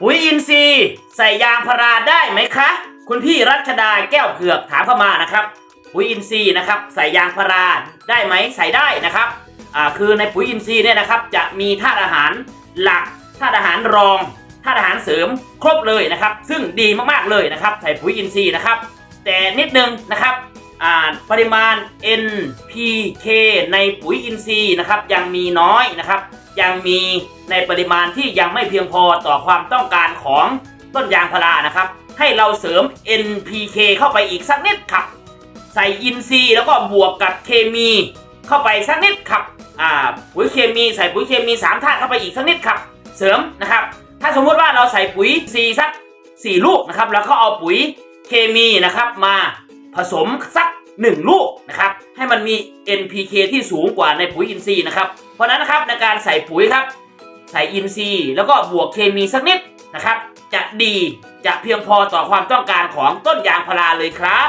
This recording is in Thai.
ปุ๋ยอินทรีย์ใส่ยางพาราได้ไหมคะ คุณพี่รัชดาแก้วเผือกถามเข้ามานะครับ ปุ๋ยอินทรีย์นะครับใส่ยางพาราได้ไหมใส่ได้นะครับอ่าคือในปุ๋ยอินทรีย์เนี่ยนะครับ จะมีธาตุอาหารหลักธาตุอาหารรองธาตุอาหารเสริมครบเลยนะครับ ซึ่งดีมากๆเลยนะครับ ใส่ปุ๋ยอินทรีย์นะครับ แต่นิดนึงนะครับ ปริมาณ NPK ในปุ๋ยอินทรีย์นะครับยังมีน้อยนะครับ ยังมีในปริมาณที่ยังไม่เพียงพอต่อความต้องการของต้นยางพารานะครับ ให้เราเสริม NPK เข้าไปอีกสักนิดครับ ใส่อินทรีย์แล้วก็บวกกับเคมีเข้าไปสักนิดครับอ่าปุ๋ยเคมีใส่ปุ๋ยเคมี3ธาตุเข้าไปอีกสักนิดครับ เสริมนะครับ ถ้าสมมุติว่าเราใส่ปุ๋ยซีสัก4ลูกนะครับ แล้วก็เอาปุ๋ยเคมีนะครับมา ผสมสัก 1 ลูกนะครับให้มันมี NPK ที่สูงกว่าในปุ๋ยอินทรีย์นะครับเพราะนั้นนะครับในการใส่ปุ๋ยครับใส่อินทรีย์ แล้วก็บวกเคมีสักนิดนะครับ จะดีจะเพียงพอต่อความต้องการของต้นยางพาราเลยครับ